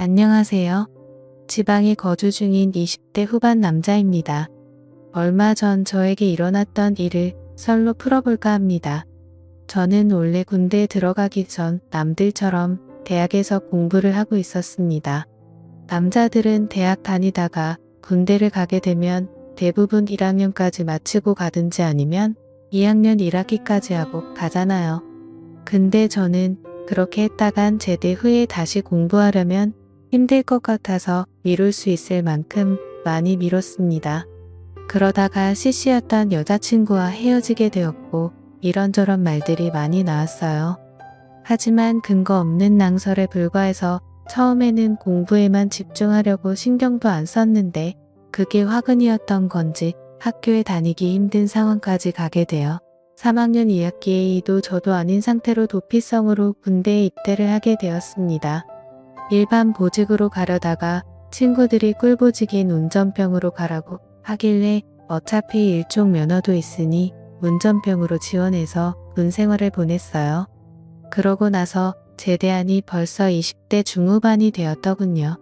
안녕하세요. 지방에 거주 중인 20대 후반 남자입니다. 얼마 전 저에게 일어났던 일을 썰로 풀어볼까 합니다. 저는 원래 군대에 들어가기 전 남들처럼 대학에서 공부를 하고 있었습니다. 남자들은 대학 다니다가 군대를 가게 되면 대부분 1학년까지 마치고 가든지 아니면 2학년 1학기까지 하고 가잖아요. 근데 저는 그렇게 했다간 제대 후에 다시 공부하려면 힘들 것 같아서 미룰 수 있을 만큼 많이 미뤘습니다. 그러다가 CC였던 여자친구와 헤어지게 되었고 이런저런 말들이 많이 나왔어요. 하지만 근거 없는 낭설에 불과해서 처음에는 공부에만 집중하려고 신경도 안 썼는데 그게 화근이었던 건지 학교에 다니기 힘든 상황까지 가게 되어 3학년 2학기에 이도 저도 아닌 상태로 도피성으로 군대에 입대를 하게 되었습니다. 일반 보직으로 가려다가 친구들이 꿀보직인 운전병으로 가라고 하길래 어차피 일종 면허도 있으니 운전병으로 지원해서 군 생활을 보냈어요. 그러고 나서 제대하니 벌써 20대 중후반이 되었더군요.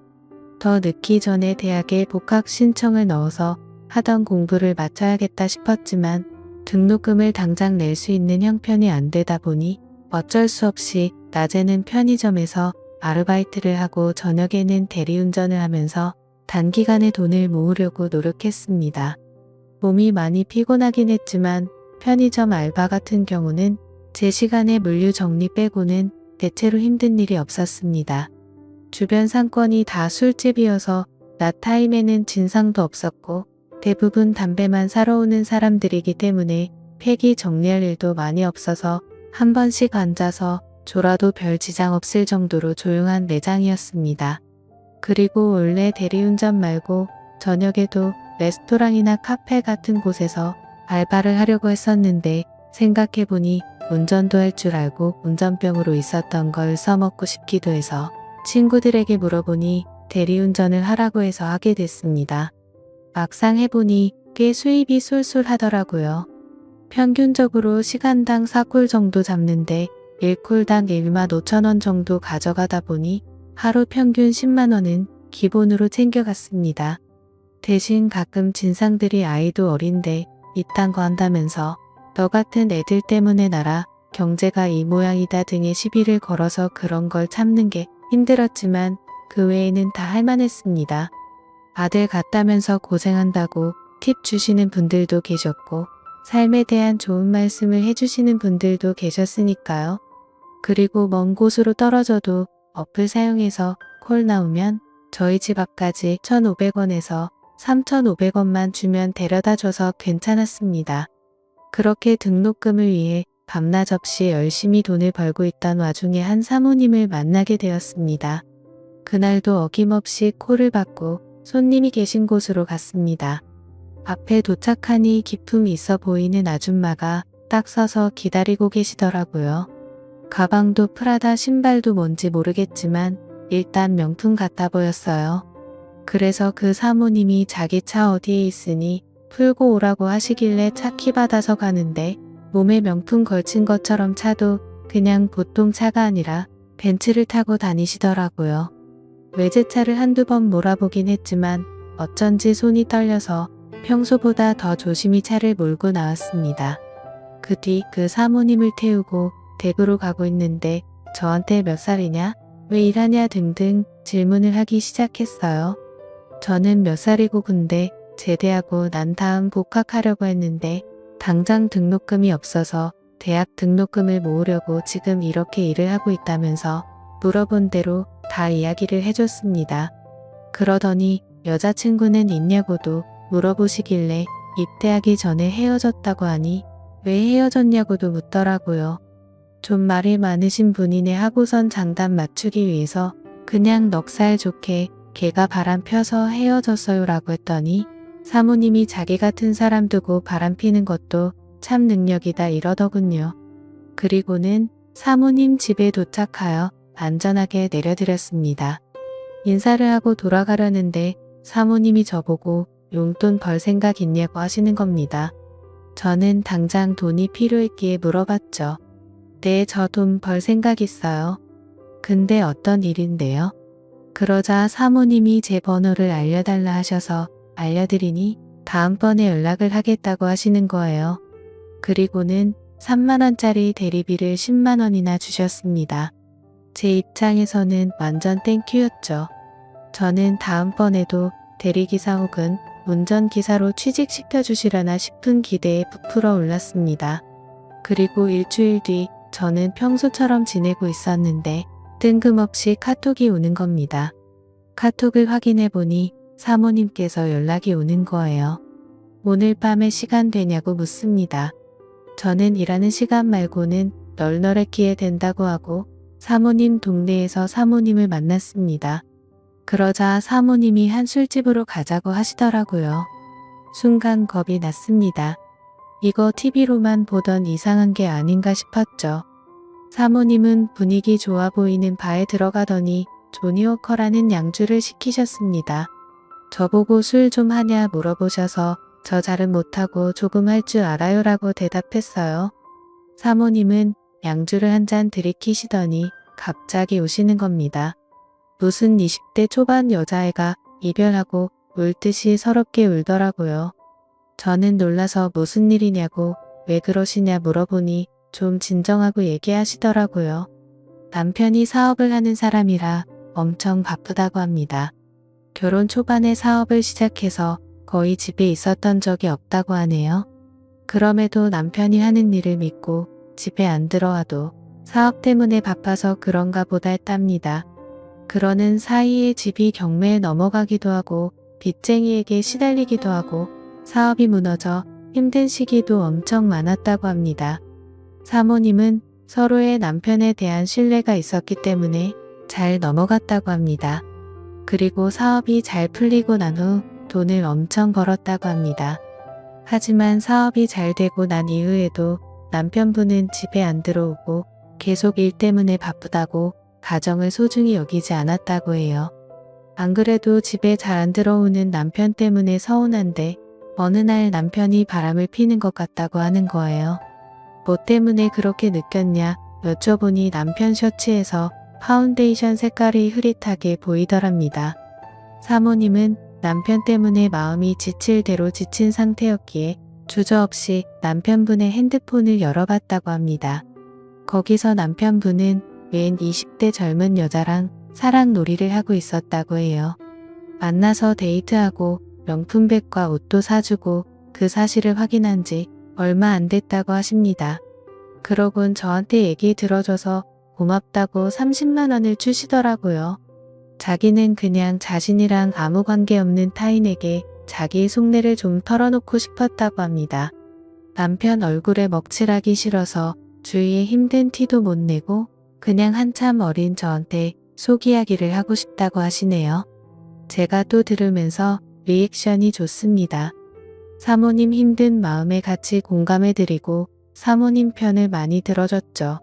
더 늦기 전에 대학에 복학 신청을 넣어서 하던 공부를 마쳐야겠다 싶었지만 등록금을 당장 낼 수 있는 형편이 안 되다 보니 어쩔 수 없이 낮에는 편의점에서 아르바이트를 하고 저녁에는 대리운전을 하면서 단기간에 돈을 모으려고 노력했습니다. 몸이 많이 피곤하긴 했지만 편의점 알바 같은 경우는 제 시간에 물류 정리 빼고는 대체로 힘든 일이 없었습니다. 주변 상권이 다 술집이어서 낮 타임에는 진상도 없었고 대부분 담배만 사러 오는 사람들이기 때문에 폐기 정리할 일도 많이 없어서 한 번씩 앉아서 졸아도 별 지장 없을 정도로 조용한 매장이었습니다. 그리고 원래 대리운전 말고 저녁에도 레스토랑이나 카페 같은 곳에서 알바를 하려고 했었는데 생각해보니 운전도 할 줄 알고 운전병으로 있었던 걸 써먹고 싶기도 해서 친구들에게 물어보니 대리운전을 하라고 해서 하게 됐습니다. 막상 해보니 꽤 수입이 쏠쏠하더라고요. 평균적으로 시간당 4콜 정도 잡는데 1콜당 1만 5천원 정도 가져가다 보니 하루 평균 10만원은 기본으로 챙겨갔습니다. 대신 가끔 진상들이 아이도 어린데 이딴 거 한다면서 너 같은 애들 때문에 나라 경제가 이 모양이다 등의 시비를 걸어서 그런 걸 참는 게 힘들었지만 그 외에는 다 할만했습니다. 아들 같다면서 고생한다고 팁 주시는 분들도 계셨고 삶에 대한 좋은 말씀을 해주시는 분들도 계셨으니까요. 그리고 먼 곳으로 떨어져도 어플 사용해서 콜 나오면 저희 집 앞까지 1,500원에서 3,500원만 주면 데려다 줘서 괜찮았습니다. 그렇게 등록금을 위해 밤낮 없이 열심히 돈을 벌고 있던 와중에 한 사모님을 만나게 되었습니다. 그날도 어김없이 콜을 받고 손님이 계신 곳으로 갔습니다. 앞에 도착하니 기품이 있어 보이는 아줌마가 딱 서서 기다리고 계시더라고요. 가방도 프라다 신발도 뭔지 모르겠지만 일단 명품 같아 보였어요. 그래서 그 사모님이 자기 차 어디에 있으니 풀고 오라고 하시길래 차 키 받아서 가는데 몸에 명품 걸친 것처럼 차도 그냥 보통 차가 아니라 벤츠를 타고 다니시더라고요. 외제차를 한두 번 몰아보긴 했지만 어쩐지 손이 떨려서 평소보다 더 조심히 차를 몰고 나왔습니다. 그 뒤 그 사모님을 태우고 댁으로 가고 있는데 저한테 몇 살이냐? 왜 일하냐 등등 질문을 하기 시작했어요. 저는 몇 살이고 군대 제대하고 난 다음 복학하려고 했는데 당장 등록금이 없어서 대학 등록금을 모으려고 지금 이렇게 일을 하고 있다면서 물어본 대로 다 이야기를 해줬습니다. 그러더니 여자친구는 있냐고도 물어보시길래 입대하기 전에 헤어졌다고 하니 왜 헤어졌냐고도 묻더라고요. 좀 말이 많으신 분이네 하고선 장단 맞추기 위해서 그냥 넉살 좋게 걔가 바람 펴서 헤어졌어요 라고 했더니 사모님이 자기 같은 사람 두고 바람 피는 것도 참 능력이다 이러더군요. 그리고는 사모님 집에 도착하여 안전하게 내려드렸습니다. 인사를 하고 돌아가려는데 사모님이 저보고 용돈 벌 생각 있냐고 하시는 겁니다. 저는 당장 돈이 필요했기에 물어봤죠. 네, 저돈 벌 생각 있어요. 근데 어떤 일인데요? 그러자 사모님이 제 번호를 알려달라 하셔서 알려드리니 다음번에 연락을 하겠다고 하시는 거예요. 그리고는 3만원짜리 대리비를 10만원이나 주셨습니다. 제 입장에서는 완전 땡큐였죠. 저는 다음번에도 대리기사 혹은 운전기사로 취직시켜 주시려나 싶은 기대에 부풀어 올랐습니다. 그리고 일주일 뒤 저는 평소처럼 지내고 있었는데 뜬금없이 카톡이 오는 겁니다. 카톡을 확인해 보니 사모님께서 연락이 오는 거예요. 오늘 밤에 시간 되냐고 묻습니다. 저는 일하는 시간 말고는 널널했기에 된다고 하고 사모님 동네에서 사모님을 만났습니다. 그러자 사모님이 한 술집으로 가자고 하시더라고요. 순간 겁이 났습니다. 이거 TV로만 보던 이상한 게 아닌가 싶었죠. 사모님은 분위기 좋아 보이는 바에 들어가더니 조니워커라는 양주를 시키셨습니다. 저보고 술 좀 하냐 물어보셔서 저 잘은 못하고 조금 할 줄 알아요 라고 대답했어요. 사모님은 양주를 한 잔 들이키시더니 갑자기 우시는 겁니다. 무슨 20대 초반 여자애가 이별하고 울 듯이 서럽게 울더라고요. 저는 놀라서 무슨 일이냐고 왜 그러시냐 물어보니 좀 진정하고 얘기하시더라고요. 남편이 사업을 하는 사람이라 엄청 바쁘다고 합니다. 결혼 초반에 사업을 시작해서 거의 집에 있었던 적이 없다고 하네요. 그럼에도 남편이 하는 일을 믿고 집에 안 들어와도 사업 때문에 바빠서 그런가 보다 했답니다. 그러는 사이에 집이 경매에 넘어가기도 하고 빚쟁이에게 시달리기도 하고 사업이 무너져 힘든 시기도 엄청 많았다고 합니다. 사모님은 서로의 남편에 대한 신뢰가 있었기 때문에 잘 넘어갔다고 합니다. 그리고 사업이 잘 풀리고 난 후 돈을 엄청 벌었다고 합니다. 하지만 사업이 잘 되고 난 이후에도 남편분은 집에 안 들어오고 계속 일 때문에 바쁘다고 가정을 소중히 여기지 않았다고 해요. 안 그래도 집에 잘 안 들어오는 남편 때문에 서운한데 어느 날 남편이 바람을 피는 것 같다고 하는 거예요. 뭐 때문에 그렇게 느꼈냐 여쭤보니 남편 셔츠에서 파운데이션 색깔이 흐릿하게 보이더랍니다. 사모님은 남편 때문에 마음이 지칠 대로 지친 상태였기에 주저없이 남편분의 핸드폰을 열어봤다고 합니다. 거기서 남편분은 웬 20대 젊은 여자랑 사랑 놀이를 하고 있었다고 해요. 만나서 데이트하고 명품백과 옷도 사주고 그 사실을 확인한 지 얼마 안 됐다고 하십니다. 그러곤 저한테 얘기 들어줘서 고맙다고 30만 원을 주시더라고요. 자기는 그냥 자신이랑 아무 관계없는 타인에게 자기 속내를 좀 털어놓고 싶었다고 합니다. 남편 얼굴에 먹칠하기 싫어서 주위에 힘든 티도 못 내고 그냥 한참 어린 저한테 속 이야기를 하고 싶다고 하시네요. 제가 또 들으면서 리액션이 좋습니다. 사모님 힘든 마음에 같이 공감해드리고 사모님 편을 많이 들어줬죠.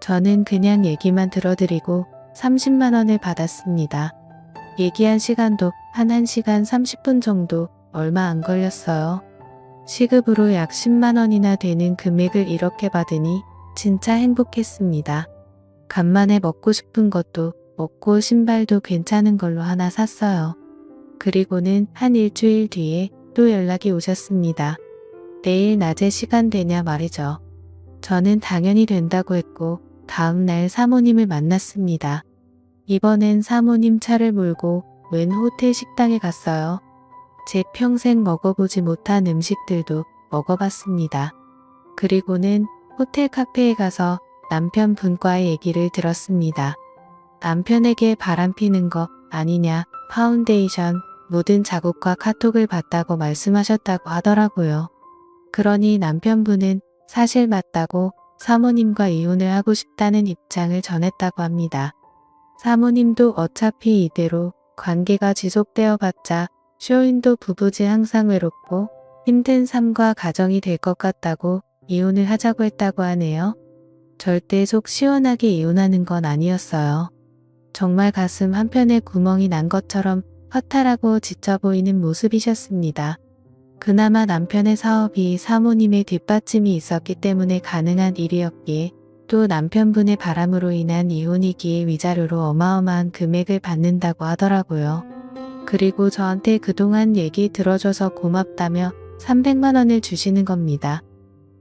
저는 그냥 얘기만 들어드리고 30만원을 받았습니다. 얘기한 시간도 한 1시간 30분 정도 얼마 안 걸렸어요. 시급으로 약 10만원이나 되는 금액을 이렇게 받으니 진짜 행복했습니다. 간만에 먹고 싶은 것도 먹고 신발도 괜찮은 걸로 하나 샀어요. 그리고는 한 일주일 뒤에 또 연락이 오셨습니다. 내일 낮에 시간 되냐 말이죠. 저는 당연히 된다고 했고 다음날 사모님을 만났습니다. 이번엔 사모님 차를 몰고 웬 호텔 식당에 갔어요. 제 평생 먹어보지 못한 음식들도 먹어봤습니다. 그리고는 호텔 카페에 가서 남편분과의 얘기를 들었습니다. 남편에게 바람 피는 거 아니냐, 파운데이션, 묻은 자국과 카톡을 봤다고 말씀하셨다고 하더라고요. 그러니 남편분은 사실 맞다고 사모님과 이혼을 하고 싶다는 입장을 전했다고 합니다. 사모님도 어차피 이대로 관계가 지속되어 봤자 쇼인도 부부지 항상 외롭고 힘든 삶과 가정이 될 것 같다고 이혼을 하자고 했다고 하네요. 절대 속 시원하게 이혼하는 건 아니었어요. 정말 가슴 한편에 구멍이 난 것처럼 허탈하고 지쳐 보이는 모습이셨습니다. 그나마 남편의 사업이 사모님의 뒷받침이 있었기 때문에 가능한 일이었기에 또 남편분의 바람으로 인한 이혼이기에 위자료로 어마어마한 금액을 받는다고 하더라고요. 그리고 저한테 그동안 얘기 들어줘서 고맙다며 300만 원을 주시는 겁니다.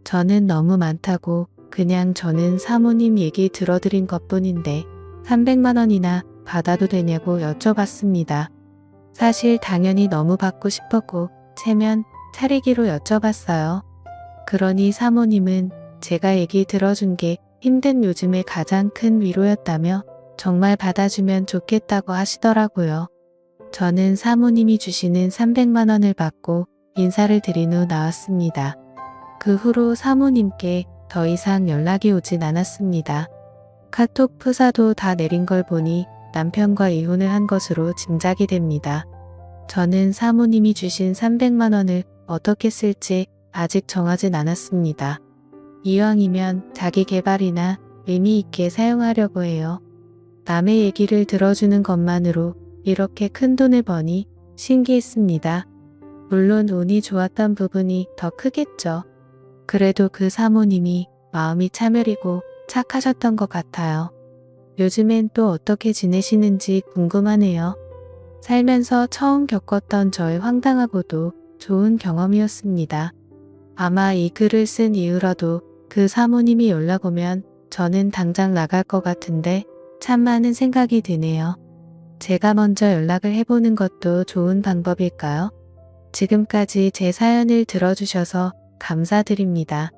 저는 너무 많다고 그냥 저는 사모님 얘기 들어드린 것 뿐인데 300만 원이나 받아도 되냐고 여쭤봤습니다. 사실 당연히 너무 받고 싶었고 체면 차리기로 여쭤봤어요. 그러니 사모님은 제가 얘기 들어준 게 힘든 요즘에 가장 큰 위로였다며 정말 받아주면 좋겠다고 하시더라고요. 저는 사모님이 주시는 300만 원을 받고 인사를 드린 후 나왔습니다. 그 후로 사모님께 더 이상 연락이 오진 않았습니다. 카톡 프사도 다 내린 걸 보니 남편과 이혼을 한 것으로 짐작이 됩니다. 저는 사모님이 주신 300만 원을 어떻게 쓸지 아직 정하진 않았습니다. 이왕이면 자기 개발이나 의미 있게 사용하려고 해요. 남의 얘기를 들어주는 것만으로 이렇게 큰 돈을 버니 신기했습니다. 물론 운이 좋았던 부분이 더 크겠죠. 그래도 그 사모님이 마음이 차멸이고 착하셨던 것 같아요. 요즘엔 또 어떻게 지내시는지 궁금하네요. 살면서 처음 겪었던 저의 황당하고도 좋은 경험이었습니다. 아마 이 글을 쓴 이후로도 그 사모님이 연락 오면 저는 당장 나갈 것 같은데 참 많은 생각이 드네요. 제가 먼저 연락을 해보는 것도 좋은 방법일까요? 지금까지 제 사연을 들어주셔서 감사드립니다.